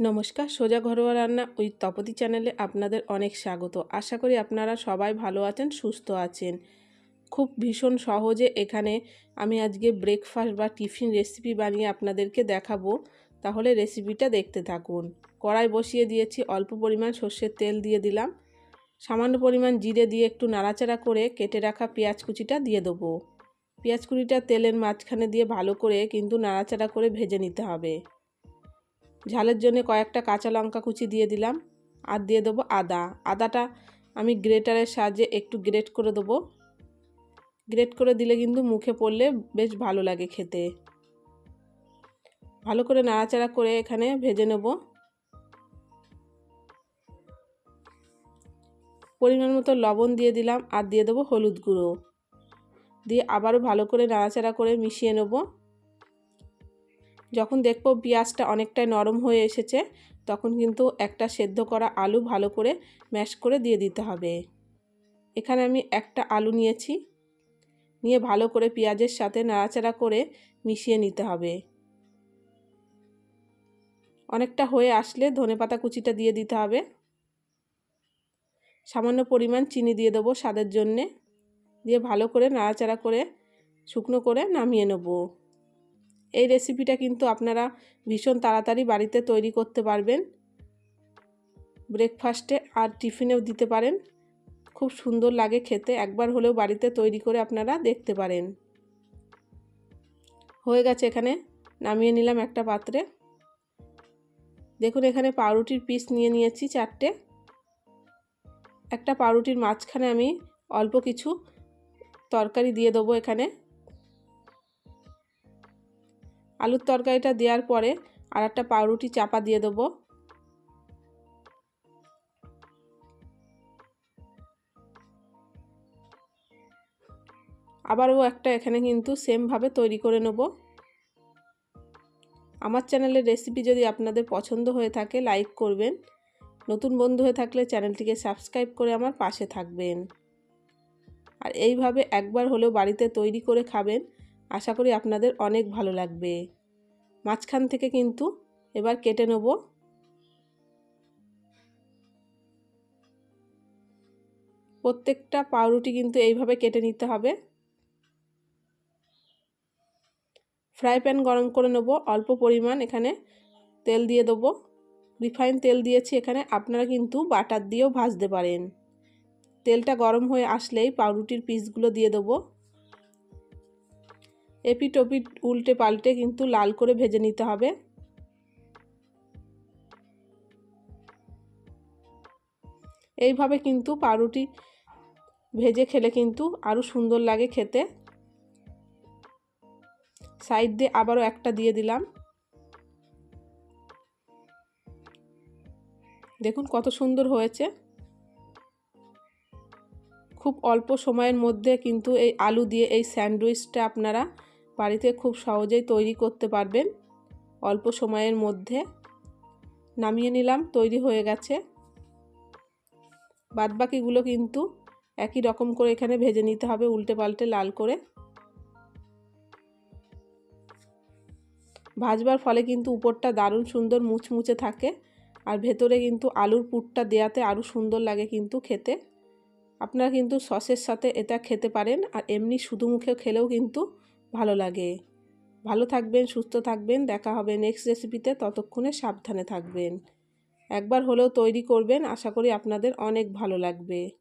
নমস্কার, সোজা ঘরোয়া রান্না ওই তপতি চ্যানেলে আপনাদের অনেক স্বাগত। আশা করি আপনারা সবাই ভালো আছেন, সুস্থ আছেন। খুব ভীষণ সহজে এখানে আমি আজকে ব্রেকফাস্ট বা টিফিন রেসিপি বানিয়ে আপনাদেরকে দেখাবো। তাহলে রেসিপিটা দেখতে থাকুন। কড়াই বসিয়ে দিয়েছি, অল্প পরিমাণ সর্ষের তেল দিয়ে দিলাম। সামান্য পরিমাণ জিরে দিয়ে একটু নাড়াচাড়া করে কেটে রাখা পেঁয়াজ কুচিটা দিয়ে দেবো। পেঁয়াজ কুচিটা তেলের মাঝখানে দিয়ে ভালো করে কিন্তু নাড়াচাড়া করে ভেজে নিতে হবে। ঝালের জন্য কয়েকটা কাঁচা লঙ্কা কুচি দিয়ে দিলাম আর দিয়ে দেবো আদা। আদাটা আমি গ্রেটারের সাহায্যে একটু গ্রেট করে দেবো। গ্রেট করে দিলে কিন্তু মুখে পড়লে বেশ ভালো লাগে খেতে। ভালো করে নাড়াচাড়া করে এখানে ভেজে নেব। পরিমাণ মতো লবণ দিয়ে দিলাম আর দিয়ে দেবো হলুদ গুঁড়ো। দিয়ে আবারও ভালো করে নাড়াচাড়া করে মিশিয়ে নেব। যখন দেখব পেঁয়াজটা অনেকটাই নরম হয়ে এসেছে, তখন কিন্তু একটা সেদ্ধ করা আলু ভালো করে ম্যাশ করে দিয়ে দিতে হবে। এখানে আমি একটা আলু নিয়েছি, নিয়ে ভালো করে পেঁয়াজের সাথে নাড়াচাড়া করে মিশিয়ে নিতে হবে। অনেকটা হয়ে আসলে ধনেপাতা কুচিটা দিয়ে দিতে হবে। সামান্য পরিমাণ চিনি দিয়ে দেবো স্বাদের জন্যে, দিয়ে ভালো করে নাড়াচাড়া করে শুকনো করে নামিয়ে নেব। এই রেসিপিটা কিন্তু আপনারা ভীষণ তাড়াতাড়ি বাড়িতে তৈরি করতে পারবেন। ব্রেকফাস্টে আর টিফিনেও দিতে পারেন। খুব সুন্দর লাগে খেতে, একবার হলেও বাড়িতে তৈরি করে আপনারা দেখতে পারেন। হয়ে গেছে এখানে, নামিয়ে নিলাম একটা পাত্রে। দেখুন এখানে পাউরুটির পিস নিয়ে নিয়েছি চারটে। একটা পাউরুটির মাঝখানে আমি অল্প কিছু তরকারি দিয়ে দেবো এখানে। আলুর তরকারিটা দেওয়ার পরে আর একটা পাউরুটি চাপা দিয়ে দেবো। আবারও একটা এখানে কিন্তু সেমভাবে তৈরি করে নেব। আমার চ্যানেলের রেসিপি যদি আপনাদের পছন্দ হয়ে থাকে, লাইক করবেন। নতুন বন্ধু হয়ে থাকলে চ্যানেলটিকে সাবস্ক্রাইব করে আমার পাশে থাকবেন। আর এইভাবে একবার হলেও বাড়িতে তৈরি করে খাবেন। আশা করি আপনাদের অনেক ভালো লাগবে। মাঝখান থেকে কিন্তু এবার কেটে নেব। প্রত্যেকটা পাউরুটি কিন্তু এইভাবে কেটে নিতে হবে। ফ্রাই প্যান গরম করে নেব, অল্প পরিমাণ এখানে তেল দিয়ে দেবো। রিফাইন তেল দিয়েছি এখানে, আপনারা কিন্তু বাটার দিয়েও ভাজতে পারেন। তেলটা গরম হয়ে আসলেই পাউরুটির পিসগুলো দিয়ে দেবো। এপিট উল্টে পাল্টে কিন্তু লাল করে ভেজে নিতে হবে। এইভাবে কিন্তু পাউরুটি ভেজে খেলে কিন্তু আরও সুন্দর লাগে খেতে। সাইড দিয়ে আবারও একটা দিয়ে দিলাম। দেখুন কত সুন্দর হয়েছে। খুব অল্প সময়ের মধ্যে কিন্তু এই আলু দিয়ে এই স্যান্ডউইচটা আপনারা বাড়িতে খুব সহজেই তৈরি করতে পারবেন। অল্প সময়ের মধ্যে। নামিয়ে নিলাম, তৈরি হয়ে গেছে। বাদবাকিগুলো কিন্তু একই রকম করে এখানে ভেজে নিতে হবে, উল্টে পাল্টে লাল করে। ভাজবার ফলে কিন্তু উপরটা দারুণ সুন্দর মুচমুচে থাকে আর ভেতরে কিন্তু আলুর পুরটা দেওয়াতে আরও সুন্দর লাগে কিন্তু খেতে। আপনারা কিন্তু সসের সাথে এটা খেতে পারেন আর এমনি শুধু মুখেও খেলেও কিন্তু ভালো লাগে। ভালো থাকবেন, সুস্থ থাকবেন, দেখা হবে নেক্সট রেসিপিতে ততক্ষণে সাবধানে থাকবেন। একবার হলেও তৈরি করবেন, আশা করি আপনাদের অনেক ভালো লাগবে।